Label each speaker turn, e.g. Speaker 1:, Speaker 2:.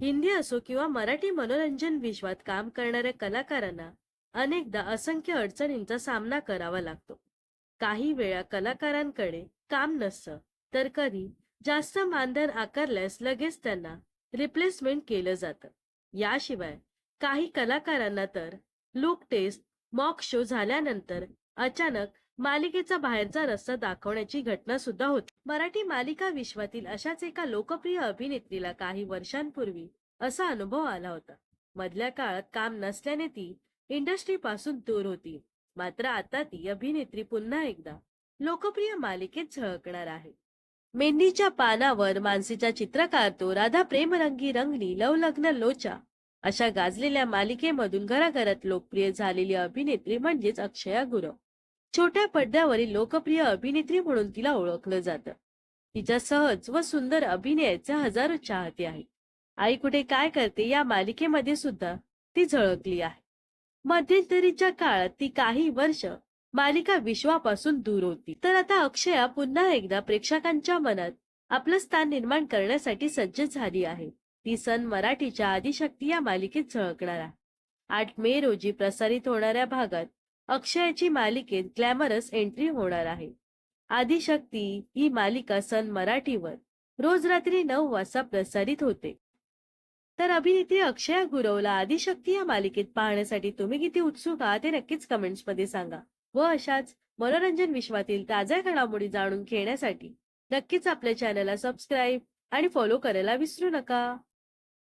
Speaker 1: हिंदी असो किंवा मराठी मनोरंजन विश्वात काम करणाऱ्या कलाकारांना अनेकदा असंख्य अडचणींचा सामना करावा लागतो. काही वेळा कलाकारांकडे काम नसतं तर कधी जास्त मानधन आकारल्यास लगेच त्यांना रिप्लेसमेंट केलं जातं. याशिवाय काही कलाकारांना तर लुक टेस्ट मॉक शो झाल्यानंतर अचानक मालिकेचा बाहेरचा रस्ता दाखवण्याची घटना सुद्धा होती. मराठी मालिका विश्वातील अशाच एका लोकप्रिय अभिनेत्रीला काही वर्षांपूर्वी असा अनुभव आला होता. मधल्या काळात काम नसल्याने ती इंडस्ट्री पासून दूर होती. मात्र आता ती अभिनेत्री पुन्हा एकदा लोकप्रिय मालिकेत झळकणार आहे. मेंदीच्या पानावर मानसीचा चित्रकार तो राधा प्रेमरंगी रंगली लवलग्न लोचा अशा गाजलेल्या मालिकेमधून घराघरात लोकप्रिय झालेली अभिनेत्री म्हणजेच अक्षया गुरव. छोट्या पडद्यावरील लोकप्रिय अभिनेत्री म्हणून तिला ओळखलं जातं. तिच्या सहज व सुंदर अभिनयाचे हजारो चाहते आहेत. आई कुठे काय करते या मालिकेमध्ये सुद्धा ती झळकली आहे. मध्यंतरीच्या काळात ती काही वर्ष मालिका विश्वापासून दूर होती. तर आता अक्षया पुन्हा एकदा प्रेक्षकांच्या मनात आपलं स्थान निर्माण करण्यासाठी सज्ज झाली आहे. ती सन मराठीच्या आदिशक्ती या मालिकेत झळकणार आहे. आठ मे रोजी प्रसारित होणाऱ्या भागात अक्षयाची मालिकेत ग्लॅमरस एंट्री होणार आहे. आदिशक्ती ही मालिका सन मराठीवर रोज रात्री नऊ वाजता प्रसारित होते. तर अभिनेत्री अक्षया गुरवला आदिशक्ती या मालिकेत पाहण्यासाठी तुम्ही किती उत्सुक आहात ते नक्कीच कमेंट्समध्ये सांगा व अशाच मनोरंजन विश्वातील ताज्या घडामोडी जाणून घेण्यासाठी नक्कीच आपल्या चॅनलला सबस्क्राईब आणि फॉलो करायला विसरू नका.